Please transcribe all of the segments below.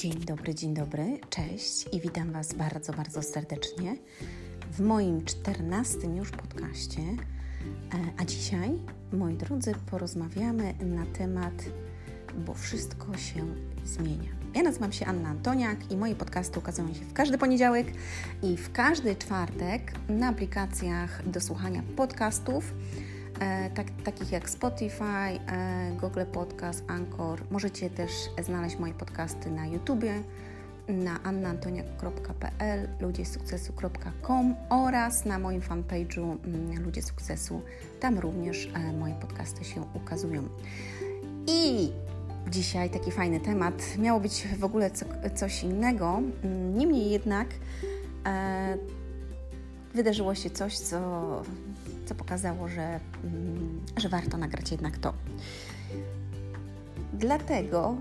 Dzień dobry, dzień dobry, cześć i witam Was bardzo, bardzo serdecznie w moim czternastym już podcaście. E, a dzisiaj, moi drodzy, porozmawiamy na temat, bo wszystko się zmienia. Ja nazywam się Anna Antoniak i moje podcasty ukazują się w każdy poniedziałek i w każdy czwartek na aplikacjach do słuchania podcastów tak, takich jak Spotify, e, Google Podcast, Anchor. Możecie też znaleźć moje podcasty na YouTubie, na annaantoniak.pl, ludziesukcesu.com oraz na moim fanpage'u mm, Ludzie Sukcesu. Tam również e, moje podcasty się ukazują. I dzisiaj taki fajny temat. Miało być w ogóle co, coś innego, mm, niemniej jednak e, wydarzyło się coś, co co pokazało, że, mm, że warto nagrać jednak to. Dlatego,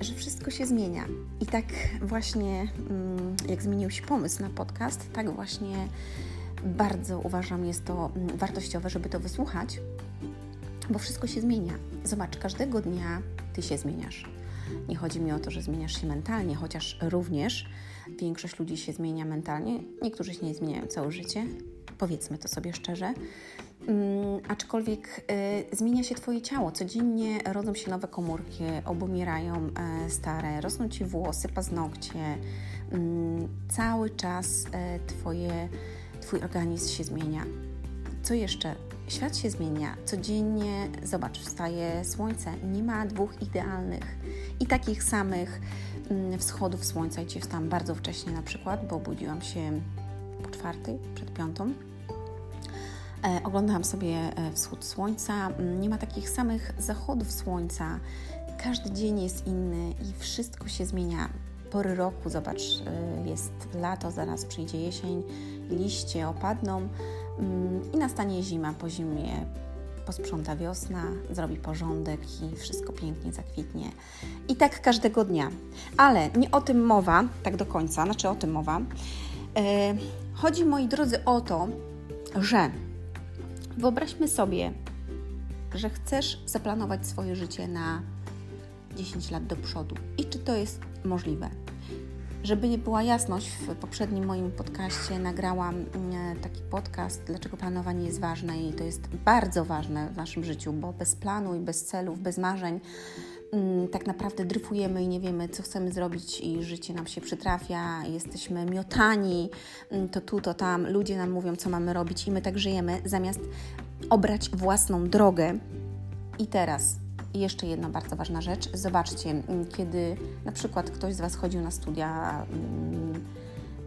że wszystko się zmienia. I tak właśnie, mm, jak zmienił się pomysł na podcast, tak właśnie bardzo uważam, jest to mm, wartościowe, żeby to wysłuchać, bo wszystko się zmienia. Zobacz, każdego dnia ty się zmieniasz. Nie chodzi mi o to, że zmieniasz się mentalnie, chociaż również większość ludzi się zmienia mentalnie. Niektórzy się nie zmieniają całe życie, powiedzmy to sobie szczerze. Um, aczkolwiek y, zmienia się Twoje ciało. Codziennie rodzą się nowe komórki, obumierają y, stare, rosną Ci włosy, paznokcie. Y, cały czas e, twoje, Twój organizm się zmienia. Co jeszcze? Świat się zmienia. Codziennie, zobacz, wstaje słońce. Nie ma dwóch idealnych i takich samych mm, wschodów słońca. I Ci wstałam bardzo wcześnie na przykład, bo obudziłam się po czwartej, przed piątą. E, oglądałam sobie e, wschód słońca. Mm, nie ma takich samych zachodów słońca. Każdy dzień jest inny i wszystko się zmienia. Pory roku, zobacz, e, jest lato, zaraz przyjdzie jesień, liście opadną mm, i nastanie zima. Po zimie posprząta wiosna, zrobi porządek i wszystko pięknie zakwitnie. I tak każdego dnia. Ale nie o tym mowa, tak do końca, znaczy o tym mowa. Chodzi, moi drodzy, o to, że Wyobraźmy sobie, że chcesz zaplanować swoje życie na 10 lat do przodu. I czy to jest możliwe? Żeby nie była jasność, w poprzednim moim podcaście nagrałam mm, taki podcast, dlaczego planowanie jest ważne i to jest bardzo ważne w naszym życiu, bo bez planu i bez celów, bez marzeń tak naprawdę dryfujemy i nie wiemy, co chcemy zrobić, i życie nam się przytrafia, jesteśmy miotani, mm, to tu, to tam, ludzie nam mówią, co mamy robić, i my tak żyjemy, zamiast obrać własną drogę. I teraz jeszcze jedna bardzo ważna rzecz. Zobaczcie, mm, kiedy na przykład ktoś z Was chodził na studia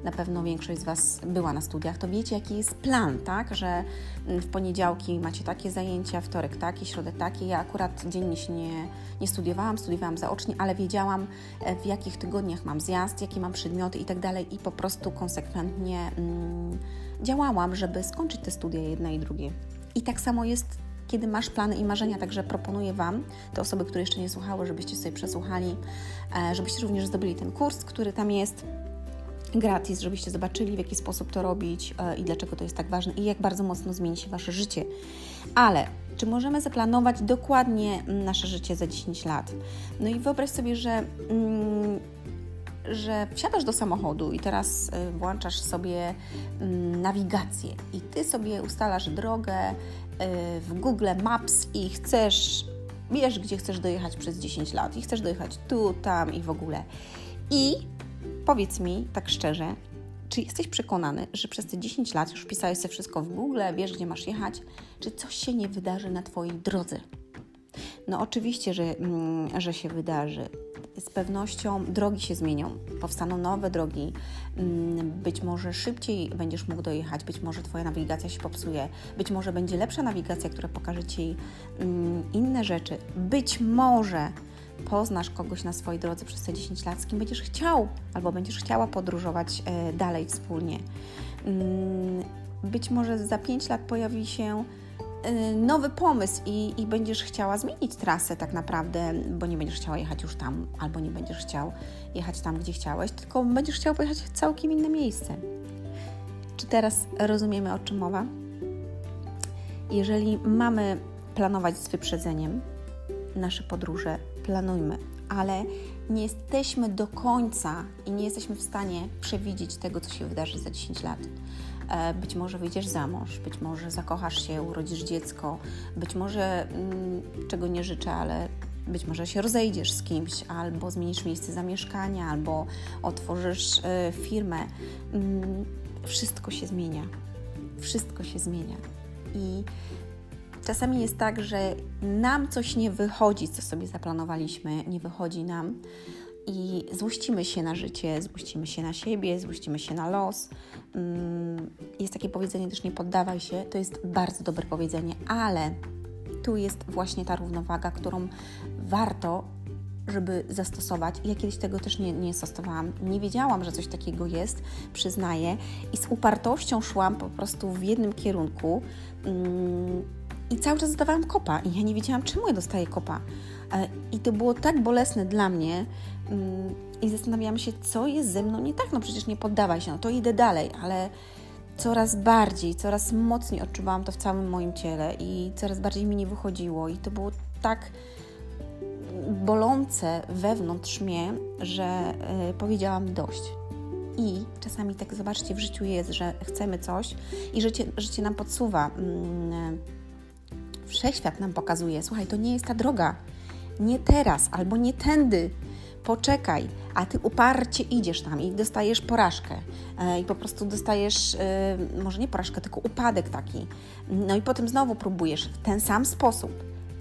na pewno większość z Was była na studiach, to wiecie, jaki jest plan, tak? Że mm, w poniedziałki macie takie zajęcia, wtorek takie, środę takie. Ja akurat dziennie się nie, nie studiowałam, studiowałam zaocznie, ale wiedziałam, e, w jakich tygodniach mam zjazd, jakie mam przedmioty i tak dalej, i po prostu konsekwentnie mm, działałam, żeby skończyć te studia jedne i drugie. I tak samo jest kiedy masz plany i marzenia. Także proponuję Wam, te osoby, które jeszcze nie słuchały, żebyście sobie przesłuchali, e, żebyście również zdobyli ten kurs, który tam jest gratis, żebyście zobaczyli, w jaki sposób to robić e, i dlaczego to jest tak ważne i jak bardzo mocno zmieni się Wasze życie. Ale czy możemy zaplanować dokładnie nasze życie za 10 lat? No i wyobraź sobie, że. Mm, że wsiadasz do samochodu i teraz e, włączasz sobie mm, nawigację i ty sobie ustalasz drogę e, w Google Maps i chcesz, wiesz, gdzie chcesz dojechać przez 10 lat i chcesz dojechać tu, tam i w ogóle. I Powiedz mi tak szczerze, czy jesteś przekonany, że przez te 10 lat już wpisałeś sobie wszystko w Google, wiesz gdzie masz jechać, czy coś się nie wydarzy na Twojej drodze? No oczywiście, że, mm, że się wydarzy. Z pewnością drogi się zmienią, powstaną nowe drogi, mm, być może szybciej będziesz mógł dojechać, być może Twoja nawigacja się popsuje, być może będzie lepsza nawigacja, która pokaże Ci mm, inne rzeczy, być może poznasz kogoś na swojej drodze przez te 10 lat, z kim będziesz chciał albo będziesz chciała podróżować e, dalej wspólnie. Mm, być może za 5 lat pojawi się e, nowy pomysł i, i, będziesz chciała zmienić trasę tak naprawdę, bo nie będziesz chciała jechać już tam, albo nie będziesz chciał jechać tam, gdzie chciałeś, tylko będziesz chciał pojechać w całkiem inne miejsce. Czy teraz rozumiemy, o czym mowa? Jeżeli mamy planować z wyprzedzeniem nasze podróże, planujmy, ale nie jesteśmy do końca i nie jesteśmy w stanie przewidzieć tego, co się wydarzy za 10 lat. E, być może wyjdziesz za mąż, być może zakochasz się, urodzisz dziecko, być może, mm, czego nie życzę, ale być może się rozejdziesz z kimś, albo zmienisz miejsce zamieszkania, albo otworzysz y, firmę. Mm, wszystko się zmienia. Wszystko się zmienia. I czasami jest tak, że nam coś nie wychodzi, co sobie zaplanowaliśmy, nie wychodzi nam i złościmy się na życie, złościmy się na siebie, złościmy się na los. Mm, jest takie powiedzenie też nie poddawaj się, to jest bardzo dobre powiedzenie, ale tu jest właśnie ta równowaga, którą warto żeby zastosować. Ja kiedyś tego też nie, nie stosowałam. Nie wiedziałam, że coś takiego jest, przyznaję. I z upartością szłam po prostu w jednym kierunku mm, i cały czas zdawałam kopa. I ja nie wiedziałam, czemu ja dostaję kopa. E, I to było tak bolesne dla mnie. Mm, I zastanawiałam się, co jest ze mną nie tak. No przecież nie poddawaj się, no to idę dalej, ale coraz bardziej, coraz mocniej odczuwałam to w całym moim ciele i coraz bardziej mi nie wychodziło. I to było tak bolące wewnątrz mnie, że y, powiedziałam dość. I czasami tak, zobaczcie, w życiu jest, że chcemy coś i życie, życie nam podsuwa. Mm, wszechświat nam pokazuje, słuchaj, to nie jest ta droga. Nie teraz, albo nie tędy. Poczekaj, a ty uparcie idziesz tam i dostajesz porażkę. E, I po prostu dostajesz, e, może nie porażkę, tylko upadek taki. No i potem znowu próbujesz w ten sam sposób.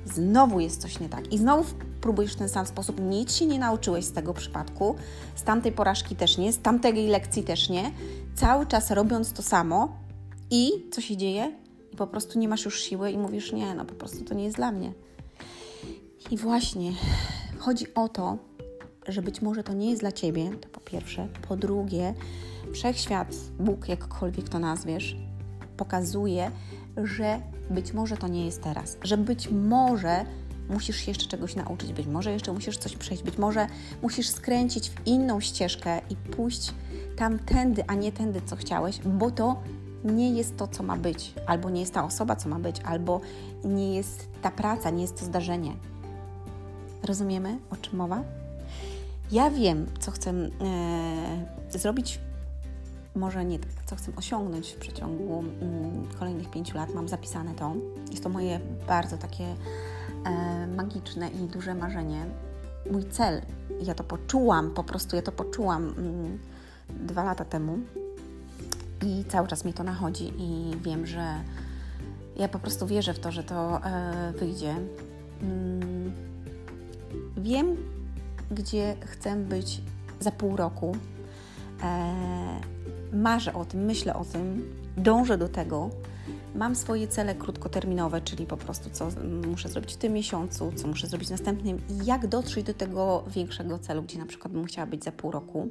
Znowu jest coś nie tak. I znowu próbujesz w ten sam sposób. Nic się nie nauczyłeś z tego przypadku, z tamtej porażki też nie, z tamtej lekcji też nie. Cały czas robiąc to samo i co się dzieje? I po prostu nie masz już siły i mówisz, nie, no po prostu to nie jest dla mnie. I właśnie chodzi o to, że być może to nie jest dla ciebie, to po pierwsze. Po drugie, wszechświat, Bóg, jakkolwiek to nazwiesz, pokazuje, że być może to nie jest teraz, że być może musisz się jeszcze czegoś nauczyć, być może jeszcze musisz coś przejść, być może musisz skręcić w inną ścieżkę i pójść tamtędy, a nie tędy, co chciałeś, bo to nie jest to, co ma być, albo nie jest ta osoba, co ma być, albo nie jest ta praca, nie jest to zdarzenie. Rozumiemy, o czym mowa? Ja wiem, co chcę e, zrobić, może nie tak, co chcę osiągnąć w przeciągu mm, kolejnych pięciu lat. Mam zapisane to. Jest to moje bardzo takie e, magiczne i duże marzenie. Mój cel. Ja to poczułam, po prostu ja to poczułam mm, dwa lata temu i cały czas mi to nachodzi i wiem, że ja po prostu wierzę w to, że to e, wyjdzie. Mm, wiem, gdzie chcę być za pół roku. E, marzę o tym, myślę o tym, dążę do tego. Mam swoje cele krótkoterminowe, czyli po prostu co muszę zrobić w tym miesiącu, co muszę zrobić w następnym i jak dotrzeć do tego większego celu, gdzie na przykład bym chciała być za pół roku.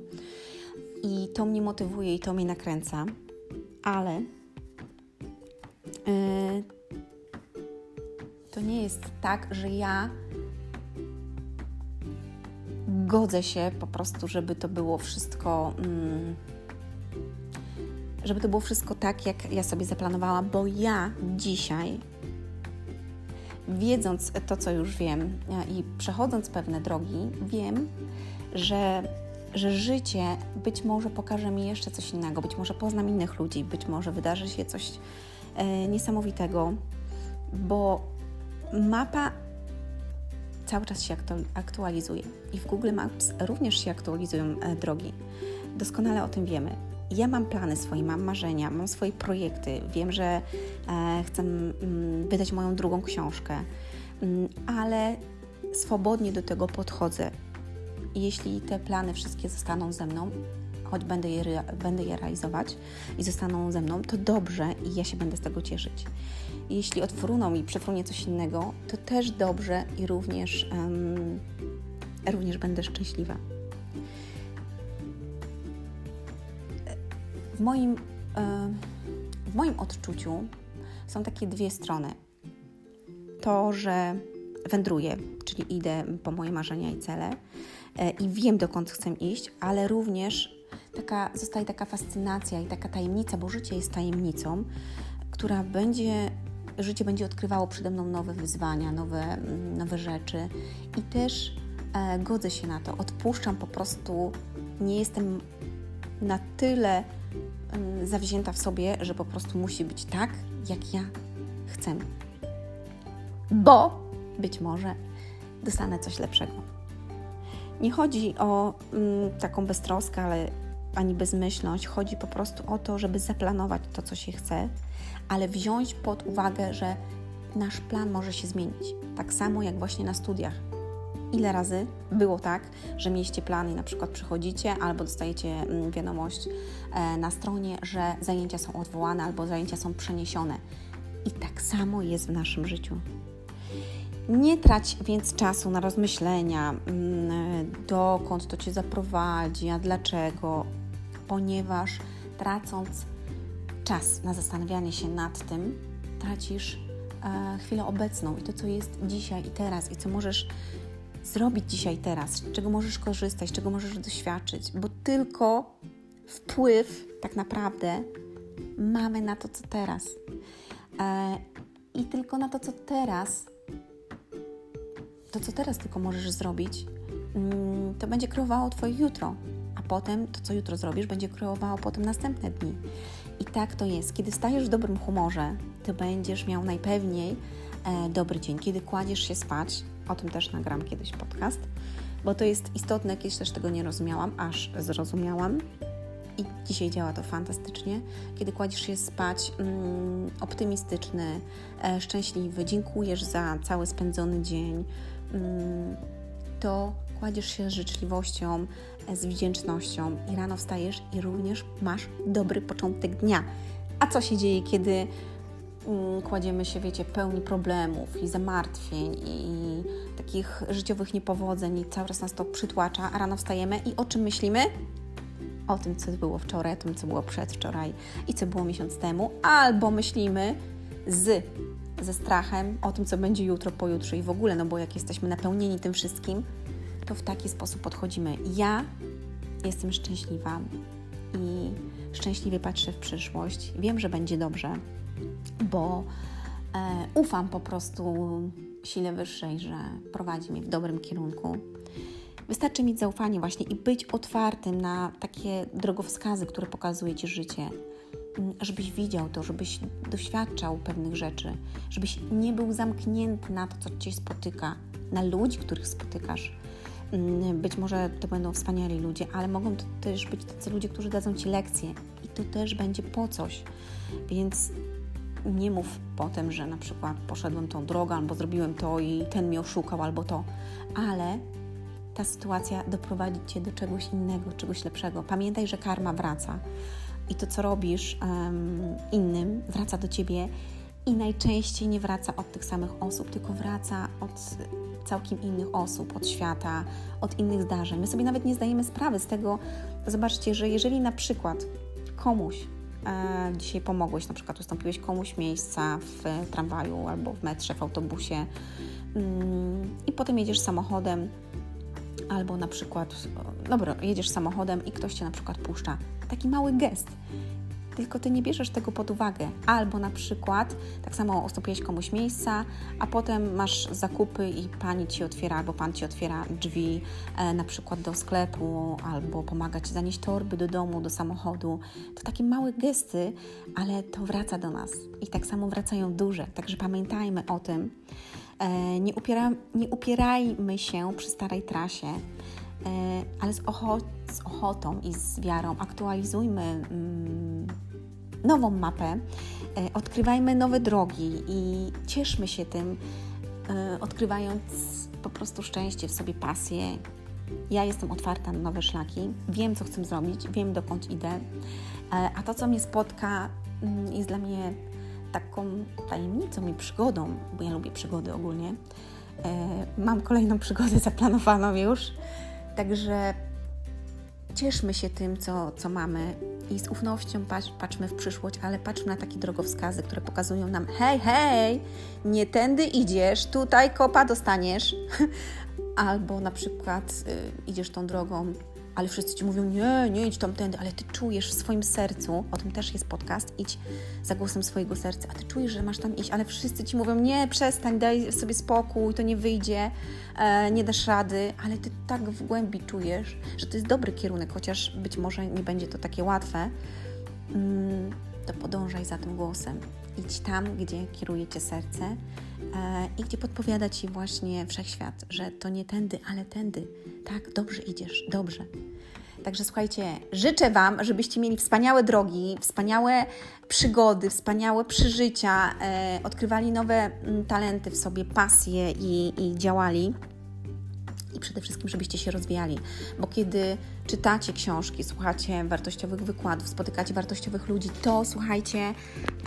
I to mnie motywuje i to mnie nakręca, ale yy, to nie jest tak, że ja godzę się po prostu, żeby to było wszystko. Mm, żeby to było wszystko tak, jak ja sobie zaplanowałam, bo ja dzisiaj, wiedząc to, co już wiem i przechodząc pewne drogi, wiem, że, że życie być może pokaże mi jeszcze coś innego, być może poznam innych ludzi, być może wydarzy się coś e, niesamowitego, bo mapa cały czas się aktualizuje i w Google Maps również się aktualizują e, drogi. Doskonale o tym wiemy. Ja mam plany swoje, mam marzenia, mam swoje projekty. Wiem, że e, chcę mm, wydać moją drugą książkę, mm, ale swobodnie do tego podchodzę. Jeśli te plany wszystkie zostaną ze mną, choć będę je, będę je realizować i zostaną ze mną, to dobrze i ja się będę z tego cieszyć. Jeśli odfruną i przefrunie coś innego, to też dobrze i również, um, również będę szczęśliwa. W moim, w moim odczuciu są takie dwie strony. To, że wędruję, czyli idę po moje marzenia i cele i wiem, dokąd chcę iść, ale również taka, zostaje taka fascynacja i taka tajemnica, bo życie jest tajemnicą, która będzie, życie będzie odkrywało przede mną nowe wyzwania, nowe, nowe rzeczy i też e, godzę się na to, odpuszczam po prostu, nie jestem na tyle um, zawzięta w sobie, że po prostu musi być tak, jak ja chcę. Bo być może dostanę coś lepszego. Nie chodzi o mm, taką beztroskę, ale ani bezmyślność. Chodzi po prostu o to, żeby zaplanować to, co się chce, ale wziąć pod uwagę, że nasz plan może się zmienić. Tak samo jak właśnie na studiach. Ile razy było tak, że mieliście plan i na przykład przychodzicie albo dostajecie mm, wiadomość e, na stronie, że zajęcia są odwołane albo zajęcia są przeniesione. I tak samo jest w naszym życiu. Nie trać więc czasu na rozmyślenia, mm, dokąd to cię zaprowadzi, a dlaczego, ponieważ tracąc czas na zastanawianie się nad tym, tracisz e, chwilę obecną i to, co jest dzisiaj i teraz, i co możesz zrobić dzisiaj teraz, czego możesz korzystać, czego możesz doświadczyć, bo tylko wpływ tak naprawdę mamy na to, co teraz. E, I tylko na to, co teraz, to, co teraz tylko możesz zrobić, to będzie kreowało Twoje jutro, a potem to, co jutro zrobisz, będzie kreowało potem następne dni. I tak to jest. Kiedy stajesz w dobrym humorze, to będziesz miał najpewniej e, dobry dzień. Kiedy kładziesz się spać, o tym też nagram kiedyś podcast, bo to jest istotne, kiedyś też tego nie rozumiałam, aż zrozumiałam. I dzisiaj działa to fantastycznie. Kiedy kładziesz się spać mm, optymistyczny, e, szczęśliwy, dziękujesz za cały spędzony dzień, mm, to kładziesz się z życzliwością, e, z wdzięcznością i rano wstajesz i również masz dobry początek dnia. A co się dzieje, kiedy mm, kładziemy się, wiecie, pełni problemów i zamartwień i takich życiowych niepowodzeń i cały czas nas to przytłacza, a rano wstajemy i o czym myślimy? O tym, co było wczoraj, o tym, co było przedwczoraj i co było miesiąc temu, albo myślimy z ze strachem o tym, co będzie jutro, pojutrze i w ogóle, no bo jak jesteśmy napełnieni tym wszystkim, to w taki sposób podchodzimy. Ja jestem szczęśliwa i szczęśliwie patrzę w przyszłość. Wiem, że będzie dobrze, bo e, ufam po prostu sile wyższej, że prowadzi mnie w dobrym kierunku. Wystarczy mieć zaufanie właśnie i być otwartym na takie drogowskazy, które pokazuje Ci życie, mm, żebyś widział to, żebyś doświadczał pewnych rzeczy, żebyś nie był zamknięty na to, co Cię spotyka, na ludzi, których spotykasz. Mm, być może to będą wspaniali ludzie, ale mogą to też być tacy ludzie, którzy dadzą Ci lekcje i to też będzie po coś. Więc nie mów potem, że na przykład poszedłem tą drogą, albo zrobiłem to i ten mnie oszukał, albo to, ale ta sytuacja doprowadzi cię do czegoś innego, czegoś lepszego. Pamiętaj, że karma wraca i to, co robisz um, innym, wraca do ciebie i najczęściej nie wraca od tych samych osób, tylko wraca od całkiem innych osób, od świata, od innych zdarzeń. My sobie nawet nie zdajemy sprawy z tego. Zobaczcie, że jeżeli na przykład komuś e, dzisiaj pomogłeś, na przykład ustąpiłeś komuś miejsca w tramwaju albo w metrze, w autobusie mm, i potem jedziesz samochodem, albo na przykład, dobra, jedziesz samochodem i ktoś cię na przykład puszcza. Taki mały gest tylko ty nie bierzesz tego pod uwagę. Albo na przykład tak samo ustąpiłeś komuś miejsca, a potem masz zakupy i pani ci otwiera, albo pan ci otwiera drzwi e, na przykład do sklepu, albo pomaga ci zanieść torby do domu, do samochodu. To takie małe gesty, ale to wraca do nas. I tak samo wracają duże. Także pamiętajmy o tym. E, nie, upiera, nie upierajmy się przy starej trasie, e, ale z, ocho, z ochotą i z wiarą aktualizujmy. Mm, nową mapę, e, odkrywajmy nowe drogi i cieszmy się tym, e, odkrywając po prostu szczęście w sobie, pasję. Ja jestem otwarta na nowe szlaki, wiem, co chcę zrobić, wiem, dokąd idę, e, a to, co mnie spotka, mm, jest dla mnie taką tajemnicą i przygodą, bo ja lubię przygody ogólnie. Mam kolejną przygodę zaplanowaną już, także cieszmy się tym, co, co mamy i z ufnością patrz, patrzmy w przyszłość, ale patrzmy na takie drogowskazy, które pokazują nam: hej, hej, nie tędy idziesz, tutaj kopa dostaniesz. Albo na przykład y, idziesz tą drogą, ale wszyscy ci mówią, nie, nie idź tamtędy, ale ty czujesz w swoim sercu, o tym też jest podcast, idź za głosem swojego serca, a ty czujesz, że masz tam iść, ale wszyscy ci mówią, nie, przestań, daj sobie spokój, to nie wyjdzie, e, nie dasz rady, ale ty tak w głębi czujesz, że to jest dobry kierunek, chociaż być może nie będzie to takie łatwe, mm, to podążaj za tym głosem. Idź tam, gdzie kieruje cię serce i gdzie podpowiada ci właśnie wszechświat, że to nie tędy, ale tędy. Tak, dobrze idziesz, dobrze. Także słuchajcie, życzę Wam, żebyście mieli wspaniałe drogi, wspaniałe przygody, wspaniałe przeżycia, e, odkrywali nowe m, talenty w sobie, pasje i, i działali. I przede wszystkim, żebyście się rozwijali, bo kiedy czytacie książki, słuchacie wartościowych wykładów, spotykacie wartościowych ludzi, to słuchajcie,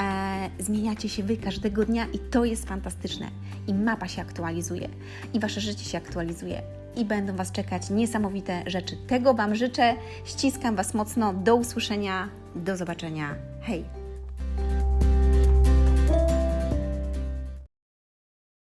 e, zmieniacie się Wy każdego dnia i to jest fantastyczne. I mapa się aktualizuje, i Wasze życie się aktualizuje i będą Was czekać niesamowite rzeczy. Tego Wam życzę. Ściskam Was mocno. Do usłyszenia. Do zobaczenia. Hej!